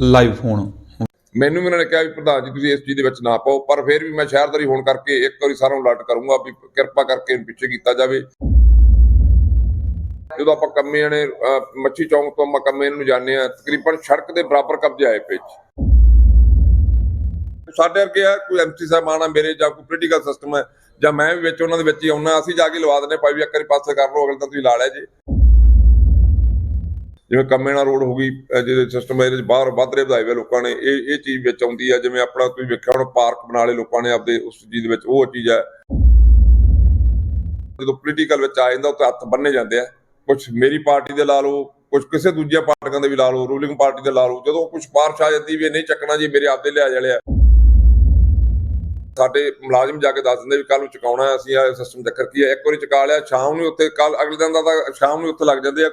Live phone ਮੈਨੂੰ ਵੀ ਉਹਨਾਂ ਨੇ ਕਿਹਾ ਵੀ ਪ੍ਰਧਾਨ ਜੀ, ਤੁਸੀਂ ਇਸ ਚੀਜ਼ ਦੇ ਵਿੱਚ ਨਾ ਪਾਓ, ਪਰ ਫਿਰ ਵੀ ਮੈਂ ਸ਼ਹਿਰਦਾਰੀ ਹੋਣ ਕਰਕੇ ਇੱਕ ਵਾਰੀ ਸਾਰਿਆਂ ਨੂੰ ਅਲਰਟ ਕਰੂੰਗਾ ਵੀ ਕਿਰਪਾ ਕਰਕੇ ਇਹਨੂੰ ਪਿੱਛੇ ਕੀਤਾ ਜਾਵੇ। ਜਦੋਂ ਆਪਾਂ ਕੰਮੇ ਨੇ ਮੱਛੀ ਚੌਂਕ ਤੋਂ ਆਪਾਂ ਨੂੰ ਜਾਂਦੇ ਆ ਤਕਰੀਬਨ ਸੜਕ ਦੇ ਬਰਾਬਰ ਕਬਜ਼ੇ ਆਏ ਪਏ ਸਾਡੇ ਵਰਗੇ ਆ, ਕੋਈ ਐਮਸੀ ਸਾਹਿਬਾਨ ਆ ਮੇਰੇ ਜਾਂ ਕੋਈ ਪੋਲੀਟੀਕਲ ਸਿਸਟਮ ਹੈ ਜਾਂ ਮੈਂ ਵੀ ਵਿੱਚ, ਉਹਨਾਂ ਦੇ ਵਿੱਚ ਹੀ ਆਉਣਾ, ਅਸੀਂ ਜਾ ਕੇ ਲਵਾ ਦਿੰਦੇ ਭਾਈ ਵੀ ਇੱਕ ਵਾਰੀ ਪਾਸੇ ਕਰ ਲਓ, ਅਗਲੇ ਤਾਂ ਤੁਸੀਂ ਲਾ ਲਿਆ ਜੀ। ਜਿਵੇਂ ਕੰਮੇਣਾ ਰੋਡ ਹੋ ਗਈ ਜਿਹਦੇ ਸਿਸਟਮ ਇਹਦੇ ਵਿੱਚ ਬਾਹਰ ਵੱਧ ਰਹੇ ਵਧਾਏ ਹੋਏ ਲੋਕਾਂ ਨੇ, ਇਹ ਇਹ ਚੀਜ਼ ਵਿੱਚ ਆਉਂਦੀ ਹੈ ਜਿਵੇਂ ਆਪਣਾ ਤੁਸੀਂ ਵੇਖਿਆ ਹੁਣ, ਪਾਰਕ ਬਣਾ ਲਏ ਲੋਕਾਂ ਨੇ ਆਪਦੇ, ਉਸ ਚੀਜ਼ ਦੇ ਵਿੱਚ ਉਹ ਚੀਜ਼ ਹੈ ਜਦੋਂ ਪੋਲੀਟੀਕਲ ਵਿੱਚ ਆ ਜਾਂਦਾ ਉੱਤੇ ਹੱਥ ਬੰਨੇ ਜਾਂਦੇ ਆ। ਕੁਝ ਮੇਰੀ ਪਾਰਟੀ ਦੇ ਲਾ ਲਓ ਕੁਝ ਕਿਸੇ ਦੂਜੀਆਂ ਪਾਰਟੀਆਂ ਦੇ ਵੀ ਲਾ ਲਓ ਰੂਲਿੰਗ ਪਾਰਟੀ ਦੇ ਲਾ ਲਓ, ਜਦੋਂ ਕੁਝ ਬਾਰਿਸ਼ ਆ ਜਾਂਦੀ ਵੀ ਨਹੀਂ ਚੱਕਣਾ ਜੀ, ਮੇਰੇ ਆਪਦੇ ਲਿਆ ਜਲਿਆ ਸਾਡੇ ਮੁਲਾਜ਼ਮ ਜਾ ਕੇ ਦੱਸ ਦਿੰਦੇ ਵੀ ਕੱਲ ਨੂੰ ਚੁਕਾਉਣਾ ਅਸੀਂ ਇਹ ਸਿਸਟਮ ਚੱਕਰ ਕੀ ਹੈ ਇੱਕ ਵਾਰੀ ਚੁਕਾ ਲਿਆ, ਸ਼ਾਮ ਨੂੰ ਉੱਥੇ ਕੱਲ ਅਗਲੇ ਦਿਨ ਦਾ ਤਾਂ ਸ਼ਾਮ ਨੂੰ ਉੱਥੇ ਲੱਗ ਜਾਂਦੇ ਆ।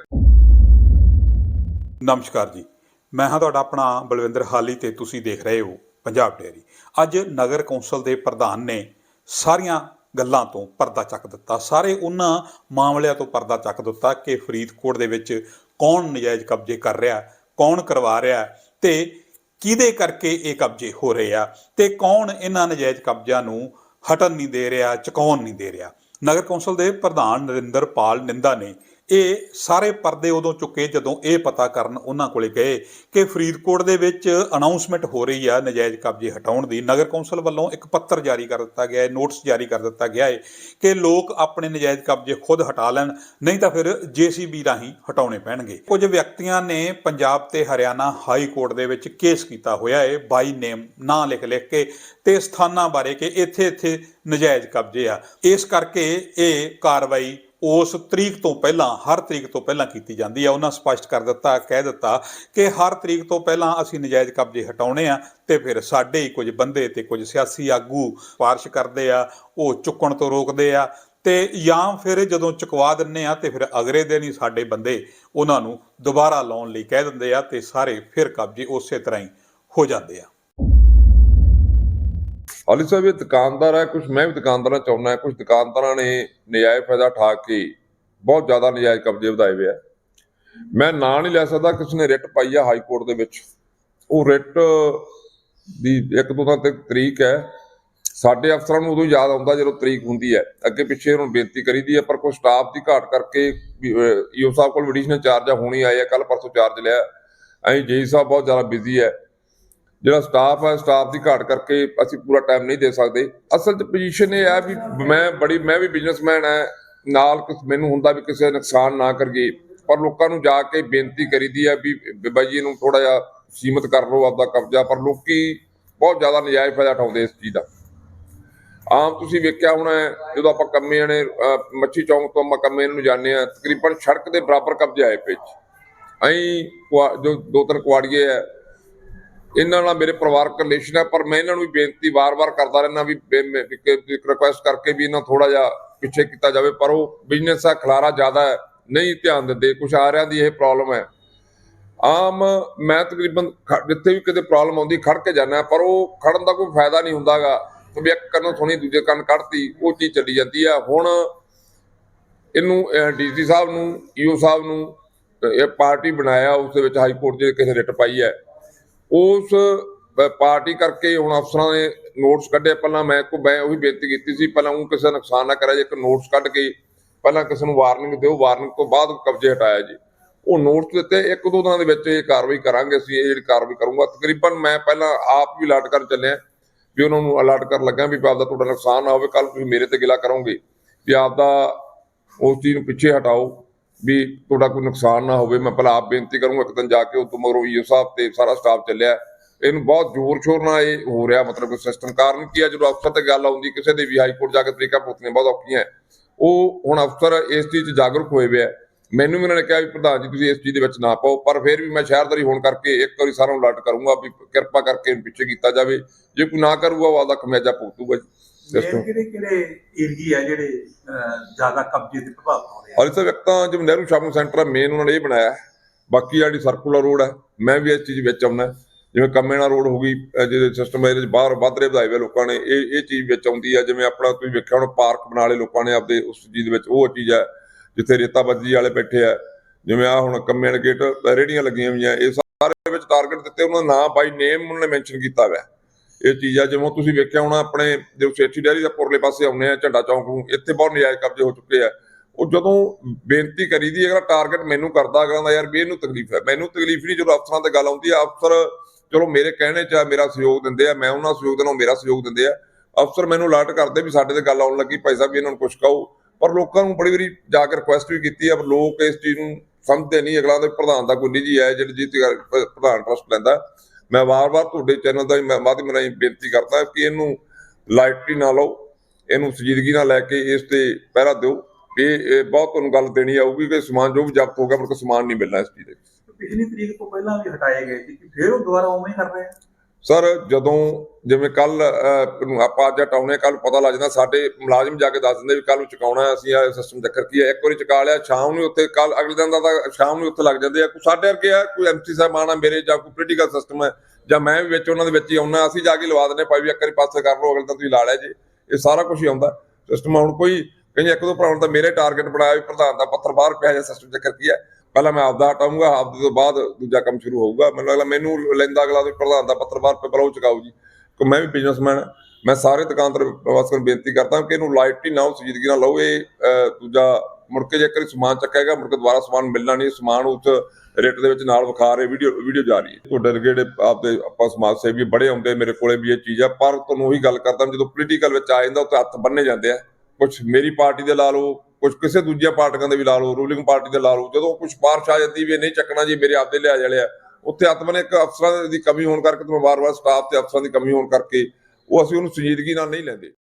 ਨਮਸਕਾਰ ਜੀ। ਮੈਂ ਹਾਂ ਤੁਹਾਡਾ ਆਪਣਾ ਬਲਵਿੰਦਰ ਹਾਲੀ ਤੇ ਤੁਸੀਂ ਦੇਖ ਰਹੇ ਹੋ ਪੰਜਾਬ ਡੇਅਰੀ। ਅੱਜ ਨਗਰ ਕੌਂਸਲ ਦੇ ਪ੍ਰਧਾਨ ਨੇ ਸਾਰੀਆਂ ਗੱਲਾਂ ਤੋਂ ਪਰਦਾ ਚੱਕ ਦਿੱਤਾ। ਸਾਰੇ ਉਹਨਾਂ ਮਾਮਲਿਆਂ ਤੋਂ ਪਰਦਾ ਚੱਕ ਦਿੱਤਾ ਕਿ ਫਰੀਦਕੋਟ ਦੇ ਵਿੱਚ ਕੌਣ ਨਜਾਇਜ਼ ਕਬਜ਼ੇ ਕਰ ਰਿਹਾ, ਕੌਣ ਕਰਵਾ ਰਿਹਾ ਤੇ ਕਿਹਦੇ ਕਰਕੇ ਇਹ ਕਬਜ਼ੇ ਹੋ ਰਹੇ ਆ ਤੇ ਕੌਣ ਇਹਨਾਂ ਨਜਾਇਜ਼ ਕਬਜ਼ਿਆਂ ਨੂੰ ਹਟਣ ਨਹੀਂ ਦੇ ਰਿਹਾ, ਚੁਕਾਉਣ ਨਹੀਂ ਦੇ ਰਿਹਾ। ਨਗਰ ਕੌਂਸਲ ਦੇ ਪ੍ਰਧਾਨ ਨਰਿੰਦਰ ਪਾਲ ਨਿੰਦਾ ਨੇ ਇਹ ਸਾਰੇ ਪਰਦੇ ਉਦੋਂ ਚੁੱਕੇ ਜਦੋਂ ਇਹ ਪਤਾ ਕਰਨ ਉਹਨਾਂ ਕੋਲੇ ਗਏ ਕਿ ਫਰੀਦਕੋਟ ਦੇ ਵਿੱਚ ਅਨਾਉਂਸਮੈਂਟ ਹੋ ਰਹੀ ਆ ਨਜਾਇਜ਼ ਕਬਜ਼ੇ ਹਟਾਉਣ ਦੀ। ਨਗਰ ਕੌਂਸਲ ਵੱਲੋਂ ਇੱਕ ਪੱਤਰ ਜਾਰੀ ਕਰ ਦਿੱਤਾ ਗਿਆ ਹੈ, ਨੋਟਿਸ ਜਾਰੀ ਕਰ ਦਿੱਤਾ ਗਿਆ ਹੈ ਕਿ ਲੋਕ ਆਪਣੇ ਨਜਾਇਜ਼ ਕਬਜ਼ੇ ਖੁਦ ਹਟਾ ਲੈਣ, ਨਹੀਂ ਤਾਂ ਫਿਰ ਜੀਸੀਬੀ ਰਾਹੀਂ ਹਟਾਉਣੇ ਪੈਣਗੇ। ਕੁਝ ਵਿਅਕਤੀਆਂ ਨੇ ਪੰਜਾਬ ਤੇ ਹਰਿਆਣਾ ਹਾਈ ਕੋਰਟ ਦੇ ਵਿੱਚ ਕੇਸ ਕੀਤਾ ਹੋਇਆ ਹੈ, ਬਾਈ ਨੇਮ, ਨਾਂ ਲਿਖ ਲਿਖ ਕੇ ਤੇ ਸਥਾਨਾਂ ਬਾਰੇ ਕਿ ਇੱਥੇ ਇੱਥੇ ਨਜਾਇਜ਼ ਕਬਜ਼ੇ ਆ। ਇਸ ਕਰਕੇ ਇਹ ਕਾਰਵਾਈ ਉਸ ਤਰੀਕ ਤੋਂ ਪਹਿਲਾਂ, ਹਰ ਤਰੀਕ ਤੋਂ ਪਹਿਲਾਂ ਕੀਤੀ ਜਾਂਦੀ ਹੈ ਉਹਨਾਂ ਸਪਸ਼ਟ ਕਰ ਦਿੱਤਾ, ਕਹਿ ਦਿੱਤਾ ਕਿ ਹਰ ਤਰੀਕ ਤੋਂ ਪਹਿਲਾਂ ਅਸੀਂ ਨਜਾਇਜ਼ ਕਬਜ਼ੇ ਹਟਾਉਣੇ ਆ ਤੇ ਫਿਰ ਸਾਡੇ ਹੀ ਕੁਝ ਬੰਦੇ ਤੇ ਕੁਝ ਸਿਆਸੀ ਆਗੂ ਪਾਰਸ਼ ਕਰਦੇ ਆ, ਉਹ ਚੁੱਕਣ ਤੋਂ ਰੋਕਦੇ ਆ ਤੇ ਜਾਂ ਫਿਰ ਜਦੋਂ ਚੁਕਵਾ ਦਿੰਨੇ ਆ ਤੇ ਫਿਰ ਅਗਲੇ ਦਿਨ ਹੀ ਸਾਡੇ ਬੰਦੇ ਉਹਨਾਂ ਨੂੰ ਦੁਬਾਰਾ ਲਾਉਣ ਲਈ ਕਹਿ ਦਿੰਦੇ ਆ ਤੇ ਸਾਰੇ ਫਿਰ ਕਬਜ਼ੇ ਉਸੇ ਤਰ੍ਹਾਂ ਹੀ ਹੋ ਜਾਂਦੇ ਆ। ਅਲੀ ਸਾਹਿਬ, ਇਹ ਦੁਕਾਨਦਾਰ ਹੈ ਕੁਝ ਮੈਂ ਵੀ ਦੁਕਾਨਦਾਰਾਂ ਚਾਹੁੰਦਾ ਹੈ ਕੁਝ ਦੁਕਾਨਦਾਰਾਂ ਨੇ ਨਜਾਇਜ਼ ਫਾਇਦਾ ਠਾ ਕੇ ਬਹੁਤ ਜ਼ਿਆਦਾ ਨਜਾਇਜ਼ ਕਬਜ਼ੇ ਵਧਾਏ ਹੋਏ ਆ। ਮੈਂ ਨਾਂ ਨਹੀਂ ਲੈ ਸਕਦਾ, ਕਿਸ ਨੇ ਰਿਟ ਪਾਈ ਆ ਹਾਈ ਕੋਰਟ ਦੇ ਵਿੱਚ। ਉਹ ਰਿਟ ਦੀ ਇੱਕ ਦੋ ਤਾਂ ਤਰੀਕ ਹੈ। ਸਾਡੇ ਅਫਸਰਾਂ ਨੂੰ ਉਦੋਂ ਯਾਦ ਆਉਂਦਾ ਜਦੋਂ ਤਰੀਕ ਹੁੰਦੀ ਹੈ। ਅੱਗੇ ਪਿੱਛੇ ਉਹਨਾਂ ਨੂੰ ਬੇਨਤੀ ਕਰੀਦੀ ਹੈ, ਪਰ ਕੋਈ ਸਟਾਫ ਦੀ ਘਾਟ ਕਰਕੇ ਈਓ ਸਾਹਿਬ ਕੋਲ ਐਡੀਸ਼ਨਲ ਚਾਰਜ ਆ ਹੁਣੀ ਆਏ ਆ ਕੱਲ ਪਰਸੋਂ ਚਾਰਜ ਲਿਆ। ਐਂ ਜੀ ਸਾਹਿਬ ਬਹੁਤ ਜ਼ਿਆਦਾ ਬਿਜ਼ੀ ਹੈ। ਜਿਹੜਾ ਸਟਾਫ ਹੈ ਸਟਾਫ ਦੀ ਘਾਟ ਕਰਕੇ ਅਸੀਂ ਪੂਰਾ ਟਾਈਮ ਨਹੀਂ ਦੇ ਸਕਦੇ। ਅਸਲ 'ਚ ਪੋਜੀਸ਼ਨ ਇਹ ਹੈ ਵੀ ਮੈਂ ਬੜੀ, ਮੈਂ ਵੀ ਬਿਜ਼ਨਸਮੈਨ ਹੈ ਨਾਲ ਕਿਸ- ਮੈਨੂੰ ਹੁੰਦਾ ਵੀ ਕਿਸੇ ਦਾ ਨੁਕਸਾਨ ਨਾ ਕਰੀਏ, ਪਰ ਲੋਕਾਂ ਨੂੰ ਜਾ ਕੇ ਬੇਨਤੀ ਕਰੀਦੀ ਹੈ ਵੀ ਵੀ ਬਾਈ ਜੀ ਇਹਨੂੰ ਥੋੜਾ ਜਿਹਾ ਸੀਮਤ ਕਰ ਲਓ ਆਪਦਾ ਕਬਜ਼ਾ, ਪਰ ਲੋਕੀ ਬਹੁਤ ਜ਼ਿਆਦਾ ਨਜਾਇਜ਼ ਫਾਇਦਾ ਉਠਾਉਂਦੇ ਇਸ ਚੀਜ਼ ਦਾ। ਆਮ ਤੁਸੀਂ ਵੇਖਿਆ ਹੋਣਾ ਜਦੋਂ ਆਪਾਂ ਕੰਮੇ ਨੇ ਮੱਛੀ ਚੌਂਕ ਤੋਂ ਆਪਾਂ ਕੰਮੇ ਨੂੰ ਜਾਂਦੇ ਆ ਤਕਰੀਬਨ ਸੜਕ ਦੇ ਬਰਾਬਰ ਕਬਜ਼ਾ ਆਏ ਪਏ। ਚ ਜੋ ਦੋ ਤਿੰਨ ਕੁਆੜੀਏ ਹੈ ਇਹਨਾਂ ਨਾਲ ਮੇਰੇ ਪਰਿਵਾਰਕ ਰਿਲੇਸ਼ਨ ਹੈ, ਪਰ ਮੈਂ ਇਹਨਾਂ ਨੂੰ ਵੀ ਬੇਨਤੀ ਵਾਰ-ਵਾਰ ਕਰਦਾ ਰਹਿਣਾ ਵੀ ਰਿਕੁਐਸਟ ਕਰਕੇ ਵੀ ਇਹਨਾਂ ਥੋੜਾ ਜਿਹਾ ਪਿੱਛੇ ਕੀਤਾ ਜਾਵੇ, ਪਰ ਉਹ ਬਿਜ਼ਨਸ ਦਾ ਖਲਾਰਾ ਜ਼ਿਆਦਾ ਹੈ, ਨਹੀਂ ਧਿਆਨ ਦਿੰਦੇ। ਕੁਝ ਆ ਦੀ ਇਹ ਪ੍ਰੋਬਲਮ ਹੈ। ਆਮ ਮੈਂ ਤਕਰੀਬਨ ਜਿੱਥੇ ਵੀ ਕਿਤੇ ਪ੍ਰੋਬਲਮ ਆਉਂਦੀ, ਖੜ ਕੇ ਜਾਂਦਾ, ਪਰ ਉਹ ਖੜਨ ਦਾ ਕੋਈ ਫਾਇਦਾ ਨਹੀਂ ਹੁੰਦਾਗਾ ਵੀ ਇੱਕ ਕੰਨੋਂ ਸੁਣੀ ਦੂਜੇ ਕੰਨ ਕੱਢਤੀ, ਉਹ ਚੀਜ਼ ਚੱਲੀ ਜਾਂਦੀ ਆ। ਹੁਣ ਇਹਨੂੰ ਡੀਸੀ ਸਾਹਿਬ ਨੂੰ, ਈਓ ਸਾਹਿਬ ਨੂੰ, ਇਹ ਪਾਰਟੀ ਬਣਾਇਆ, ਉਸ ਦੇ ਵਿੱਚ ਹਾਈ ਕੋਰਟ ਦੇ ਕਿਸੇ ਰਿਟ ਪਾਈ ਹੈ। ਉਸ ਪਾਰਟੀ ਕਰਕੇ ਹੁਣ ਅਫਸਰਾਂ ਨੇ ਨੋਟਸ ਕੱਢੇ। ਪਹਿਲਾਂ ਮੈਂ ਕੋ ਮੈਂ ਉਹੀ ਬੇਨਤੀ ਕੀਤੀ ਸੀ, ਪਹਿਲਾਂ ਉਹ ਕਿਸੇ ਦਾ ਨੁਕਸਾਨ ਨਾ ਕਰਿਆ, ਜੇ ਇੱਕ ਨੋਟਸ ਕੱਢ ਕੇ ਪਹਿਲਾਂ ਕਿਸੇ ਨੂੰ ਵਾਰਨਿੰਗ ਦਿਓ, ਵਾਰਨਿੰਗ ਤੋਂ ਬਾਅਦ ਕਬਜ਼ੇ ਹਟਾਇਆ ਜੀ। ਉਹ ਨੋਟਸ ਦਿੱਤੇ, ਇੱਕ ਦੋ ਦਿਨਾਂ ਦੇ ਵਿੱਚ ਇਹ ਕਾਰਵਾਈ ਕਰਾਂਗੇ ਅਸੀਂ, ਇਹ ਜਿਹੜੀ ਕਾਰਵਾਈ ਕਰੂੰਗਾ। ਤਕਰੀਬਨ ਮੈਂ ਪਹਿਲਾਂ ਆਪ ਵੀ ਅਲਰਟ ਕਰਨ ਚੱਲਿਆ, ਵੀ ਉਹਨਾਂ ਨੂੰ ਅਲਰਟ ਕਰਨ ਲੱਗਾ ਵੀ ਆਪਦਾ ਤੁਹਾਡਾ ਨੁਕਸਾਨ ਨਾ ਹੋਵੇ ਕੱਲ ਤੁਸੀਂ ਮੇਰੇ ਤੇ ਗਿਲਾ ਕਰੋਗੇ, ਵੀ ਆਪਦਾ ਉਸ ਚੀਜ਼ ਨੂੰ ਪਿੱਛੇ ਹਟਾਓ। ਵੀ ਤੁਹਾਡਾ ਕੋਈ ਨੁਕਸਾਨ ਨਾ ਹੋਵੇ, ਮੈਂ ਪਹਿਲਾਂ ਆਪ ਬੇਨਤੀ ਕਰੂੰਗਾ ਇੱਕ ਦਿਨ ਜਾ ਕੇ ਉਦੋਂ ਮਗਰੋਂ ਈਓ ਸਾਹਿਬ ਤੇ ਸਾਰਾ ਸਟਾਫ ਚੱਲਿਆ। ਇਹਨੂੰ ਬਹੁਤ ਜ਼ੋਰ ਸ਼ੋਰ ਨਾਲ ਇਹ ਹੋ ਰਿਹਾ, ਮਤਲਬ ਸਿਸਟਮ ਕਾਰਨ ਕੀ ਹੈ ਜਦੋਂ ਅਫਸਰ ਤੇ ਗੱਲ ਆਉਂਦੀ, ਕਿਸੇ ਦੇ ਵੀ ਹਾਈ ਕੋਰਟ ਜਾ ਕੇ ਤਰੀਕਾ ਪੁੱਛਣੀਆਂ ਬਹੁਤ ਔਖੀਆਂ ਉਹ ਹੁਣ ਅਫਸਰ ਇਸ ਚੀਜ਼ 'ਚ ਜਾਗਰੂਕ ਹੋਏ ਹੋਏ ਆ। ਮੈਨੂੰ ਵੀ ਉਹਨਾਂ ਨੇ ਕਿਹਾ ਵੀ ਪ੍ਰਧਾਨ ਜੀ, ਤੁਸੀਂ ਇਸ ਚੀਜ਼ ਦੇ ਵਿੱਚ ਨਾ ਪਾਓ, ਪਰ ਫਿਰ ਵੀ ਮੈਂ ਸ਼ਹਿਰਦਾਰੀ ਹੋਣ ਕਰਕੇ ਇੱਕ ਵਾਰੀ ਸਾਰਿਆਂ ਨੂੰ ਅਲਰਟ ਕਰੂੰਗਾ ਵੀ ਕਿਰਪਾ ਕਰਕੇ ਪਿੱਛੇ ਕੀਤਾ ਜਾਵੇ। ਜੇ ਕੋਈ ਨਾ ਕਰੂਗਾ, ਉਹ ਆਪਦਾ ਖਮਿਆਜਾ ਭੁਗਤੂਗਾ ਜੀ। ਕਿਹੜੇ ਕਿਹੜੇ ਏਰੀਆ ਜਿਹੜੇ ਜ਼ਿਆਦਾ ਕਬਜ਼ੇ ਦੇ ਪ੍ਰਭਾਵ ਪਾਉਂਦੇ ਆ? ਔਰ ਇਸੇ ਵਕਤਾਂ ਜਿਵੇਂ ਨਹਿਰੂ ਸ਼ਾਪਿੰਗ ਸੈਂਟਰ ਆ ਮੇਨ ਉਹਨਾਂ ਨੇ ਇਹ ਬਣਾਇਆ ਹੈ। ਬਾਕੀ ਜਿਹੜੀ ਸਰਕੂਲਰ ਰੋਡ ਹੈ ਮੈਂ ਵੀ ਇਸ ਚੀਜ਼ ਵਿੱਚ ਆਉਣਾ ਜਿਵੇਂ ਕੰਮੇਣਾ ਰੋਡ ਹੋ ਗਈ ਜਿਹਦੇ ਸਿਸਟਮ ਇਹਦੇ ਬਾਹਰ ਵੱਧ ਰਹੇ ਵਧਾਏ ਹੋਏ ਲੋਕਾਂ ਨੇ ਇਹ ਇਹ ਚੀਜ਼ ਵਿੱਚ ਆਉਂਦੀ ਹੈ ਜਿਵੇਂ ਆਪਣਾ ਤੁਸੀਂ ਵੇਖਿਆ ਹੁਣ ਪਾਰਕ ਬਣਾ ਲਏ ਲੋਕਾਂ ਨੇ ਆਪਦੇ ਉਸ ਚੀਜ਼ ਦੇ ਵਿੱਚ ਉਹ ਚੀਜ਼ ਹੈ ਜਿੱਥੇ ਰੇਤਾ ਬੱਜੀ ਵਾਲੇ ਬੈਠੇ ਆ। ਜਿਵੇਂ ਆ ਹੁਣ ਕੰਮੇਣ ਗੇਟ ਰੇੜੀਆਂ ਲੱਗੀਆਂ ਹੋਈਆਂ ਇਹ ਸਾਰੇ ਵਿੱਚ ਟਾਰਗੇਟ ਦਿੱਤੇ ਉਹਨਾਂ ਦਾ ਨਾਮ ਬਾਈ ਨੇਮ ਉਹਨਾਂ ਨੇ ਮੈਂਸ਼ਨ ਕੀਤਾ ਹੋਇਆ। ਇਹ ਚੀਜ਼ ਆ ਜਿਵੇਂ ਤੁਸੀਂ ਵੇਖਿਆ ਹੋਣਾ, ਆਪਣੇ ਜੋ ਸੇਠੀ ਡੈਰੀ ਦਾ ਪੁਰਲੇ ਪਾਸੇ ਆਉਂਦੇ ਆ, ਝੰਡਾ ਚੌਂਕ ਨੂੰ, ਇੱਥੇ ਬਹੁਤ ਨਜਾਇਜ਼ ਕਬਜ਼ੇ ਹੋ ਚੁੱਕੇ ਆ। ਉਹ ਜਦੋਂ ਬੇਨਤੀ ਕਰੀਦੀ ਅਗਰ ਟਾਰਗੇਟ ਮੈਨੂੰ ਕਰਦਾ ਕਹਿੰਦਾ, ਯਾਰ, ਵੀ ਇਹਨੂੰ ਤਕਲੀਫ ਹੈ। ਮੈਨੂੰ ਤਕਲੀਫ ਨਹੀਂ, ਜਦੋਂ ਅਫਸਰਾਂ ਤੇ ਗੱਲ ਆਉਂਦੀ ਆ, ਅਫਸਰ ਚਲੋ ਮੇਰੇ ਕਹਿਣੇ 'ਚ ਮੇਰਾ ਸਹਿਯੋਗ ਦਿੰਦੇ ਆ, ਮੈਂ ਉਹਨਾਂ ਦਾ ਸਹਿਯੋਗ ਦੇਣਾ ਮੇਰਾ ਸਹਿਯੋਗ ਦਿੰਦੇ ਆ। ਅਫਸਰ ਮੈਨੂੰ ਅਲਰਟ ਕਰਦੇ ਵੀ ਸਾਡੇ ਤੇ ਗੱਲ ਆਉਣ ਲੱਗੀ, ਭਾਈ ਸਾਹਿਬ ਵੀ ਇਹਨਾਂ ਨੂੰ ਕੁਝ ਕਹੋ। ਪਰ ਲੋਕਾਂ ਨੂੰ ਬੜੀ ਵਾਰੀ ਜਾ ਕੇ ਰਿਕੁਐਸਟ ਵੀ ਕੀਤੀ ਆ, ਪਰ ਲੋਕ ਇਸ ਚੀਜ਼ ਨੂੰ ਸਮਝਦੇ ਨਹੀਂ। ਅਗਲਾ ਦੇ ਪ੍ਰਧਾਨ ਦਾ ਕੋਈ ਨਿੱਜੀ ਹੈ, ਜਿਹੜੀ ਜਿੱਤ ਪ੍ਰਧਾਨ ਟਰਸਟ ਲੈਂਦਾ। ਮੈਂ ਵਾਰ-ਵਾਰ ਤੁਹਾਡੇ ਚੈਨਲ ਦਾ ਮਾਧਿਅਮ ਰਾਹੀਂ ਬੇਨਤੀ ਕਰਦਾ ਕਿ ਇਹਨੂੰ ਲਾਈਟਲੀ ਨਾ ਲਓ ਇਹਨੂੰ ਸੰਜੀਦਗੀ ਨਾਲ ਲੈ ਕੇ ਇਸ ਤੇ ਪਹਿਰਾ ਦਿਓ। ਇਹ ਬਹੁਤ ਤੁਹਾਨੂੰ ਗੱਲ ਦੇਣੀ ਆਊਗੀ ਕਿ ਸਮਾਨ ਜੋ ਵੀ ਜ਼ਬਤ ਹੋ ਗਿਆ, ਮੁੜ ਕੇ ਸਮਾਨ ਨਹੀਂ ਮਿਲਣਾ ਇਸ ਚੀਜ਼ ਦੇ ਪਿਛਲੀ ਤਰੀਕ ਤੋਂ ਪਹਿਲਾਂ ਵੀ ਹਟਾਏ ਗਏ ਸੀ ਕਿ ਫਿਰ ਉਹ ਦੁਬਾਰਾ ਉਵੇਂ ਹੀ ਕਰ ਰਹੇ ਆ। ਸਰ, ਜਦੋਂ ਜਿਵੇਂ ਕੱਲ ਆਪਾਂ ਅੱਜ ਹਟਾਉਣੇ ਕੱਲ ਪਤਾ ਲੱਗ ਜਾਂਦਾ, ਸਾਡੇ ਮੁਲਾਜ਼ਮ ਜਾ ਕੇ ਦੱਸ ਦਿੰਦੇ ਵੀ ਕੱਲ ਨੂੰ ਚੁਕਾਉਣਾ ਅਸੀਂ ਇਹ ਸਿਸਟਮ ਚੱਕਰ ਕੀ ਹੈ। ਇੱਕ ਵਾਰੀ ਚੁਕਾ ਲਿਆ, ਸ਼ਾਮ ਨੂੰ ਉੱਥੇ ਕੱਲ ਅਗਲੇ ਦਿਨ ਦਾ ਤਾਂ ਸ਼ਾਮ ਨੂੰ ਉੱਥੇ ਲੱਗ ਜਾਂਦੇ ਆ। ਕੋਈ ਸਾਡੇ ਵਰਗੇ ਆ, ਕੋਈ ਐਮਸੀ ਸਾਹਿਬ ਆ ਮੇਰੇ ਜਾਂ ਕੋਈ ਪੋਲੀਟੀਕਲ ਸਿਸਟਮ ਹੈ, ਜਾਂ ਮੈਂ ਵੀ ਵਿੱਚ, ਉਹਨਾਂ ਦੇ ਵਿੱਚ ਹੀ ਆਉਣਾ ਅਸੀਂ ਜਾ ਕੇ ਲਵਾ ਦਿੰਦੇ ਭਾਈ ਵੀ ਇੱਕ ਵਾਰੀ ਪਾਸੇ ਕਰ ਲਓ, ਅਗਲੇ ਦਿਨ ਤੁਸੀਂ ਲਾ ਲਿਆ ਜੀ। ਇਹ ਸਾਰਾ ਕੁਝ ਹੀ ਆਉਂਦਾ। ਸਿਸਟਮ ਹੁਣ ਕੋਈ ਕਹਿੰਦੇ ਇੱਕ ਦੋ ਭਰਾਵਾਂ ਤਾਂ ਮੇਰੇ ਟਾਰਗੇਟ ਬਣਾਇਆ ਵੀ ਪ੍ਰਧਾਨ ਦਾ ਪੱਤਰ ਬਾਹਰ ਪਿਆ ਜਾਂ ਸਿਸਟਮ ਚੱਕਰ ਕੀ ਹੈ। ਪਹਿਲਾਂ ਮੈਂ ਆਪਦਾ ਹਟਾਉਂਗਾ ਆਪਦੇ ਤੋਂ ਬਾਅਦ ਦੂਜਾ ਕੰਮ ਸ਼ੁਰੂ ਹੋਊਗਾ। ਮੈਨੂੰ ਲੱਗਦਾ ਮੈਨੂੰ ਲੈਂਦਾ ਅਗਲਾ ਵੀ ਪ੍ਰਧਾਨ ਦਾ ਪੱਤਰ ਬਾਹਰ ਪਿਆ ਪਹਿਲਾਂ ਜੀ। ਕਿ ਮੈਂ ਵੀ ਬਿਜ਼ਨਸਮੈਨ ਮੈਂ ਸਾਰੇ ਦੁਕਾਨਦਾਰ ਵਾਸਤੇ ਬੇਨਤੀ ਕਰਦਾ ਕਿ ਇਹਨੂੰ ਲਾਈਟਲੀ ਨਾ ਉਹ ਸੰਜੀਦਗੀ ਨਾਲ ਲਓ। ਇਹ ਦੂਜਾ ਮੁੜ ਕੇ ਜੇਕਰ ਸਮਾਨ ਚੱਕੇਗਾ, ਮੁੜ ਕੇ ਦੁਬਾਰਾ ਸਮਾਨ ਮਿਲਣਾ ਨਹੀਂ, ਸਮਾਨ ਉਸ ਰੇਟ ਦੇ ਵਿੱਚ ਨਾਲ ਵਿਖਾ ਰਹੇ ਵੀਡੀਓ ਵੀਡੀਓ ਜਾ ਰਹੀ ਹੈ। ਤੁਹਾਡੇ ਜਿਹੜੇ ਆਪਦੇ, ਆਪਾਂ ਸਮਾਜ ਸੇਵੀ ਬੜੇ ਆਉਂਦੇ ਮੇਰੇ ਕੋਲੇ ਵੀ ਇਹ ਚੀਜ਼ ਆ, ਪਰ ਤੁਹਾਨੂੰ ਉਹੀ ਗੱਲ ਕਰਦਾ, ਜਦੋਂ ਪੋਲੀਟੀਕਲ ਵਿੱਚ ਆ ਜਾਂਦਾ ਉੱਥੇ ਹੱਥ ਬੰਨੇ ਜਾਂਦੇ ਆ। ਕੁਝ ਮੇਰੀ ਪਾਰਟੀ ਦੇ ਲਾ ਲਓ ਕੁਝ ਕਿਸੇ ਦੂਜੀਆਂ ਪਾਰਟੀਆਂ ਦੇ ਵੀ ਲਾ ਲਓ ਰੂਲਿੰਗ ਪਾਰਟੀ ਦੇ ਲਾ ਲਓ, ਜਦੋਂ ਕੁਝ ਬਾਰਿਸ਼ ਆ ਜਾਂਦੀ ਵੀ ਨਹੀਂ ਚੱਕਣਾ ਜੀ, ਮੇਰੇ ਆਪਦੇ ਲਿਆ ਜਾਲੇ ਉੱਥੇ ਹੱਥ ਇੱਕ ਅਫਸਰਾਂ ਦੀ ਕਮੀ ਹੋਣ ਕਰਕੇ ਤੁਹਾਨੂੰ ਵਾਰ-ਵਾਰ ਸਟਾਫ ਤੇ ਅਫਸਰਾਂ ਦੀ ਕਮੀ ਹੋਣ ਕਰਕੇ ਉਹ ਅਸੀਂ ਉਹਨੂੰ ਸੰਜੀਦਗੀ ਨਾਲ ਨਹੀਂ ਲੈਂਦੇ।